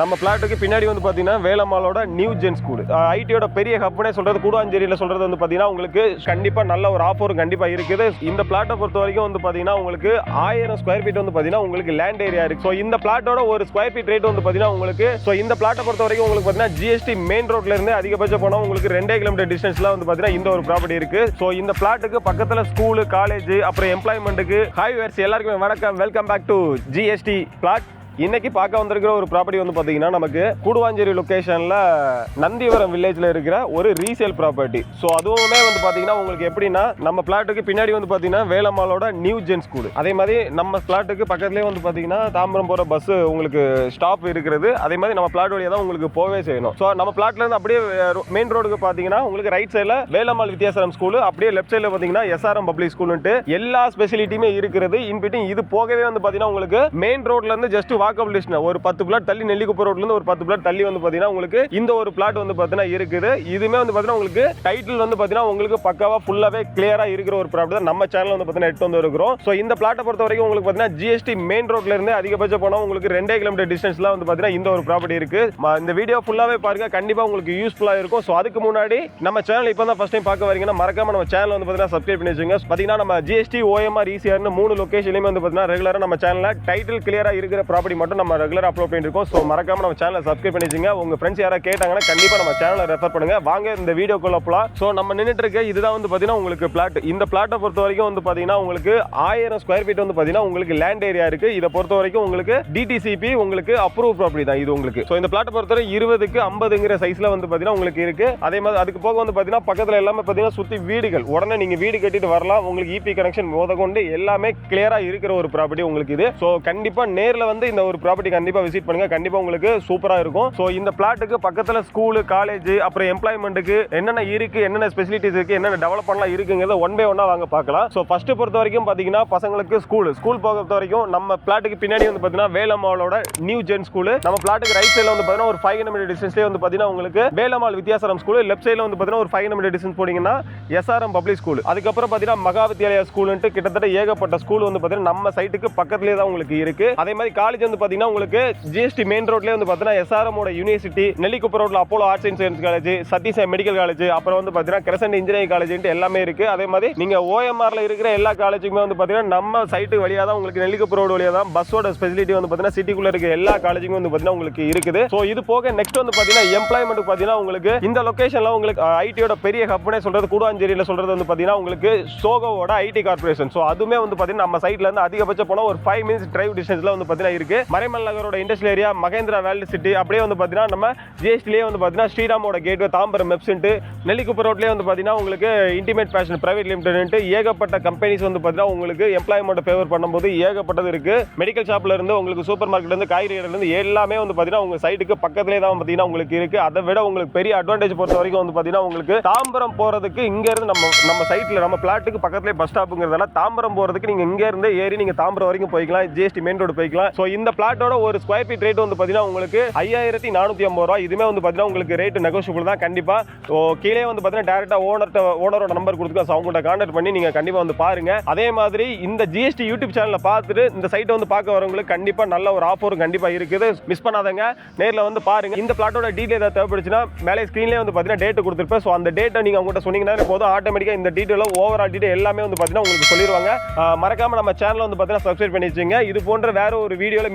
நம்ம பிளாட்டுக்கு பின்னாடி வந்து பார்த்தீங்கன்னா வேலம்மாளோட நியூ ஜென் ஸ்கூல் ஐடியோட பெரிய ஹப்னே சொல்கிறது கூடாஞ்சேரியில் சொல்கிறது வந்து பார்த்தீங்கன்னா உங்களுக்கு கண்டிப்பாக நல்ல ஒரு ஆஃபரும் கண்டிப்பாக இருக்குது. இந்த பிளாட்டை பொறுத்த வரைக்கும் வந்து பார்த்தீங்கன்னா உங்களுக்கு ஆயிரம் ஸ்கொயர் ஃபீட் வந்து பார்த்தீங்கன்னா உங்களுக்கு லேண்ட் ஏரியா இருக்கு. ஸோ இந்த பிளாட்டோட ஒரு ஸ்கொயர் ஃபீட் ரேட் வந்து பார்த்தீங்கன்னா உங்களுக்கு ஸோ இந்த பிளாட்டை பொறுத்த வரைக்கும் உங்களுக்கு பார்த்தீங்கன்னா ஜிஎஸ்டி மெயின் ரோட்லேருந்து அதிகபட்சம் போனால் உங்களுக்கு ரெண்டே கிலோமீட்டர் டிஸ்டன்ஸில் வந்து பார்த்தீங்கன்னா இந்த ஒரு ப்ராப்பர்ட்டி இருக்குது ஸோ இந்த பிளாட்டுக்கு பக்கத்தில் ஸ்கூலு காலேஜ் அப்புறம் எம்ப்ளாய்மெண்ட்டுக்கு ஹாய் வேர்ஸ் எல்லாருக்குமே வணக்கம். Welcome back to GST flat இன்னைக்கு பார்க்க வந்திருக்கிற ஒரு ப்ராப்பர்ட்டி வந்து பார்த்தீங்கன்னா நமக்கு கூடுவாஞ்சேரி லொக்கேஷனில் நந்திவரம் வில்லேஜில் இருக்கிற ஒரு ரீசேல் ப்ராப்பர்ட்டி ஸோ அதுவுமே வந்து பார்த்தீங்கன்னா உங்களுக்கு எப்படின்னா நம்ம பிளாட்டுக்கு பின்னாடி வந்து பார்த்தீங்கன்னா வேலம்மாலோட நியூ ஜென் ஸ்கூல் அதே மாதிரி நம்ம பிளாட்டுக்கு பக்கத்துலேயே வந்து பார்த்தீங்கன்னா தாம்பரம் போகிற பஸ் உங்களுக்கு ஸ்டாப் இருக்கிறது. அதே மாதிரி நம்ம பிளாட் வழியாக தான் உங்களுக்கு போகவே செய்யணும். ஸோ நம்ம பிளாட்லேருந்து அப்படியே மெயின் ரோடுக்கு பார்த்தீங்கன்னா உங்களுக்கு ரைட் சைடில் வேலம்மாள் வித்தியாசரம் ஸ்கூல் அப்படியே லெஃப்ட் சைடில் பார்த்தீங்கன்னா எஸ்ஆர்எம் பப்ளிக் ஸ்கூல்னுட்டு எல்லா ஸ்பெசிலிட்டியுமே இருக்கிறது. இன்பிட்டிங் இது போகவே வந்து பார்த்தீங்கன்னா உங்களுக்கு மெயின் ரோட்லேருந்து ஜஸ்ட் வா வாக்கப் லிஸ்ட்னா ஒரு பத்து பிளாட் தள்ளி நெல்லிக்குப்பம் ரோட்லேருந்து ஒரு பத்து பிளாட் தள்ளி வந்து பார்த்தீங்கன்னா உங்களுக்கு இந்த ஒரு பிளாட் வந்து பார்த்தீங்கன்னா இருக்குது. இதுவுமே வந்து பார்த்தீங்கன்னா உங்களுக்கு டைட்டில் வந்து பார்த்தீங்கன்னா உங்களுக்கு பக்காவாக ஃபுல்லாகவே கிளியராக இருக்கிற ஒரு ப்ராப்ளம் தான் நம்ம சேனல் வந்து பார்த்தீங்கன்னா எடுத்து வந்து இருக்கிறோம். ஸோ இந்த பிளாட்டை பொறுத்த வரைக்கும் உங்களுக்கு பார்த்தீங்கன்னா ஜிஎஸ்டி மெயின் ரோட்ல இருந்து அதிகபட்சம் போனால் உங்களுக்கு ரெண்டே கிலோமீட்டர் டிஸ்டன்ஸ்லாம் வந்து பார்த்தீங்கன்னா இந்த ஒரு ப்ராப்பர்ட்டி இருக்கு. இந்த வீடியோ ஃபுல்லாகவே பாருங்க. கண்டிப்பாக உங்களுக்கு யூஸ்ஃபுல்லாக இருக்கும். ஸோ அதுக்கு முன்னாடி நம்ம சேனல் இப்போ தான் ஃபஸ்ட் டைம் பார்க்க வரீங்கன்னா மறக்காம நம்ம சேனல் வந்து பார்த்தீங்கன்னா சப்ஸ்கிரைப் பண்ணி வச்சுங்க பார்த்தீங்கன்னா நம்ம ஜிஎஸ்டி ஓஎம்ஆர் இசிஆர்னு மூணு லொகேஷன்லையுமே வந்து பார்த்தீங்கன்னா ரெகுலராக நம்ம சேனலில் டைட்டில் கிளியராக இருக்கிற ப்ராப்பர்ட்டி மட்டும் நம்ம ரெகுலர் அப்லோட் பண்ணிருக்கோம் ஸோ மறக்காம நம்ம சேனலை சப்ஸ்கிரைப் பண்ணிச்சிங்க உங்க ஃப்ரெண்ட்ஸ் யாராவது கேட்டாங்கன்னா கண்டிப்பாக நம்ம சேனலை ரெஃபர் பண்ணுங்க. வாங்க இந்த வீடியோக்குள்ள போகலாம் ஸோ நம்ம நின்றுட்டு இருக்க இதுதான் வந்து பார்த்தீங்கன்னா உங்களுக்கு பிளாட் இந்த பிளாட்டை பொறுத்த வரைக்கும் வந்து பார்த்தீங்கன்னா உங்களுக்கு ஆயிரம் ஸ்கொயர் ஃபீட் வந்து பார்த்தீங்கன்னா உங்களுக்கு லேண்ட் ஏரியா இருக்கு. இதை பொறுத்த வரைக்கும் உங்களுக்கு டிடிசிபி உங்களுக்கு அப்ரூவ் ப்ராப்பர்ட்டி தான் இது உங்களுக்கு. ஸோ இந்த பிளாட்டை பொறுத்தவரை இருபதுக்கு ஐம்பதுங்கிற சைஸ்ல வந்து பார்த்தீங்கன்னா உங்களுக்கு இருக்கு. அதே மாதிரி அதுக்கு போக வந்து பார்த்தீங்கன்னா பக்கத்தில் எல்லாமே பார்த்தீங்கன்னா சுற்றி வீடுகள். உடனே நீங்க வீடு கட்டிட்டு வரலாம். உங்களுக்கு இபி கனெக்ஷன் முத கொண்டு எல்லாமே கிளியரா இருக்கிற ஒரு ப்ராப்பர்ட்டி உங்களுக்கு இது. ஸோ கண்டிப்பா நேரில் வந்து இந்த ஒரு ப்ராப்பர்ட்டி கண்டிப்பாக விசிட் பண்ணுங்கள் கண்டிப்பாக உங்களுக்கு சூப்பராக இருக்கும். ஸோ இந்த பிளாட்டுக்கு பக்கத்தில் ஸ்கூலு காலேஜ் அப்புறம் எம்ப்ளாய்மெண்ட்டுக்கு என்னென்ன இருக்குது என்னென்ன ஸ்பெசிலிட்டிஸ் இருக்குது என்னென்ன டெவலப்மெண்ட்லாம் இருக்குங்கிறத ஒன் பை ஒன்னாக வாங்க பார்க்கலாம். ஸோ ஃபஸ்ட்டு பொறுத்த வரைக்கும் பார்த்தீங்கன்னா பசங்களுக்கு ஸ்கூல் ஸ்கூல் பொறுத்த வரைக்கும் நம்ம பிளாட்டுக்கு பின்னாடி வந்து பார்த்தீங்கன்னா வேலம்மாவோட நியூ ஜென் ஸ்கூல் நம்ம பிளாட்டுக்கு ரைட் சைடில் வந்து பார்த்தீங்கன்னா ஒரு ஃபைவ் ஹண்ட்ரட் டிஸ்டன்ஸ்லேயே வந்து பார்த்தீங்கன்னா உங்களுக்கு வேலம்மாள் வித்தியாசரம் ஸ்கூல் லெஃப்ட் சைடில் வந்து பார்த்தீங்கன்னா ஒரு ஃபைவ் ஹண்ட்ரட் டிஸ்டன்ஸ் போனீங்கன்னா எஸ்ஆர்எம் பப்ளிக் ஸ்கூல் அதுக்கப்புறம் பார்த்தீங்கன்னா மகா வித்யாலயா ஸ்கூலுன்ட்டு கிட்டத்தட்ட ஏகப்பட்ட ஸ்கூல் வந்து பார்த்தீங்கன்னா நம்ம சைட்டுக்கு பக்கத்துலேயே தான் உங்களுக்கு இருக்குது அதே மாதிரி காலேஜ் வந்து பாத்தீங்கன்னா உங்களுக்கு ஜிஎஸ்டி மெயின் ரோட்லேயே வந்து பார்த்தீங்கன்னா எஸ்ஆர்எம் யூனிவர்சிட்டி நெல்லிக்குப்பம் ரோட்ல Apollo arts and science college Satish medical college அப்புறம் வந்து பார்த்தீங்கன்னா கிரசன்ட் இன்ஜினியரிங் காலேஜ் எல்லாமே இருக்கு அதே மாதிரி நீங்க ஓஎம்ஆர்ல இருக்கிற எல்லா காலேஜுக்குமே வந்து பாத்தீங்கன்னா நம்ம சைட்டு வழியா தான் உங்களுக்கு நெல்லிக்குப்பம் ரோடு வழியா தான் பஸ்ஸோட ஸ்பெசிலிட்டி வந்து பார்த்தீங்கன்னா சிட்டிக்குள்ள இருக்க எல்லா காலேஜுமே வந்து பார்த்தீங்கன்னா உங்களுக்கு இருக்குது ஸோ இது போக நெக்ஸ்ட் வந்து பார்த்தீங்கன்னா எம்ப்ளாய்மெண்ட் பார்த்தீங்கன்னா உங்களுக்கு இந்த லொக்கேஷனில் உங்களுக்கு ஐடியோட பெரிய ஹப்னே சொல்றது கூடாஞ்சேரியில் சொல்றது வந்து பார்த்தீங்கன்னா உங்களுக்கு சோகோவோட ஐடி கார்பரேஷன் ஸோ அதுவுமே வந்து பார்த்தீங்கன்னா நம்ம சைட்ல இருந்து அதிகபட்சம் போனால் ஒரு ஃபைவ் மினிட்ஸ் டிரைவ் டிஸ்டன்ஸ்ல வந்து பார்த்தீங்கன்னா இருக்கு மறைமல் நகரோட industrial area Mahindra world city. அப்படியே வந்து பார்த்தீங்கன்னா நம்ம ஜிஎஸ்டிலேயே வந்து பார்த்தீங்கன்னா ஸ்ரீராமோட கேட்வே தாம்பரம் மெப்ஸ்ன்ட்டு நெல்லிக்குப்பம் ரோட்லேயே வந்து பார்த்தீங்கன்னா உங்களுக்கு இன்டிமேட் ஃபேஷன் பிரைவேட் லிமிடெட் ஏகப்பட்ட கம்பெனிஸ் வந்து பார்த்தீங்கன்னா உங்களுக்கு எம்ப்ளாய்மெண்ட் ஃபேவர் பண்ணும்போது ஏகப்பட்டது இருக்கு. மெடிக்கல் ஷாப்ல இருந்து உங்களுக்கு சூப்பர் மார்க்கெட்லேருந்து இருந்து இருந்து எல்லாமே வந்து பார்த்தீங்கன்னா உங்கள் சைட்டுக்கு பக்கத்துலேயே தான் பார்த்தீங்கன்னா உங்களுக்கு இருக்கு. அதை விட உங்களுக்கு பெரிய அட்வான்டேஜ் பொறுத்த வரைக்கும் வந்து பார்த்தீங்கன்னா உங்களுக்கு தாம்பரம் போறதுக்கு இங்கேருந்து நம்ம நம்ம சைட்டில் நம்ம பிளாட்டுக்கு பக்கத்துலேயே பஸ் ஸ்டாப்புங்கிறதால தாம்பரம் போகிறதுக்கு நீங்கள் இங்கேருந்து ஏறி நீங்கள் தாம்பரம் வரைக்கும் போய்க்கலாம். ஜிஎஸ்டி மெயின் ரோடு போய்க்கலாம். ஸோ இந்த பிளாட்டோட ஒரு ஸ்கொயர் ஃபீட் ரேட் வந்து பார்த்தீங்கன்னா உங்களுக்கு ஐயாயிரத்தி நானூற்றி ஐம்பது ரூபா இதுமே வந்து பார்த்தீங்கன்னா உங்களுக்கு ரேட் நெகோஷியபிள் தான் கண்டிப்பாக ஸோ கீழே வந்து பார்த்தீங்கன்னா டேரெக்டாக ஓனர்கிட்ட ஓனரோட நம்பர் கொடுத்துருக்கோம் ஸோ அவங்கள்ட்ட கான்டாக்ட் பண்ணி நீங்கள் கண்டிப்பாக வந்து பாருங்கள் அதே மாதிரி இந்த ஜிஎஸ்டி யூடியூப் சேனலை பார்த்துட்டு இந்த சைட்டை வந்து பார்க்க வரவங்களுக்கு கண்டிப்பாக நல்ல ஒரு ஆஃபரும் கண்டிப்பாக இருக்குது. மிஸ் பண்ணாதங்க நேரில் வந்து பாருங்கள் இந்த பிளாட்டோட டீடைல் ஏதாவது தேவைப்படுச்சுன்னா மேலே ஸ்க்ரீன்லேயே வந்து பார்த்தீங்கன்னா டேட் கொடுத்துருப்பேன். ஸோ அந்த டேட்டை நீங்கள் அவங்ககிட்ட சொன்னீங்கன்னா போதும். ஆட்டோமேட்டிக்காக இந்த டீட்டெயிலும் ஓவரால் டீட்டெயில் எல்லாமே வந்து பார்த்தீங்கன்னா உங்களுக்கு சொல்லிடுவாங்க மறக்காமல் மறக்காம நம்ம சேனலை வந்து பார்த்தீங்கன்னா சப்ஸ்கிரைப் பண்ணி வச்சுங்க இது போன்ற வேறு ஒரு வீடியோவில்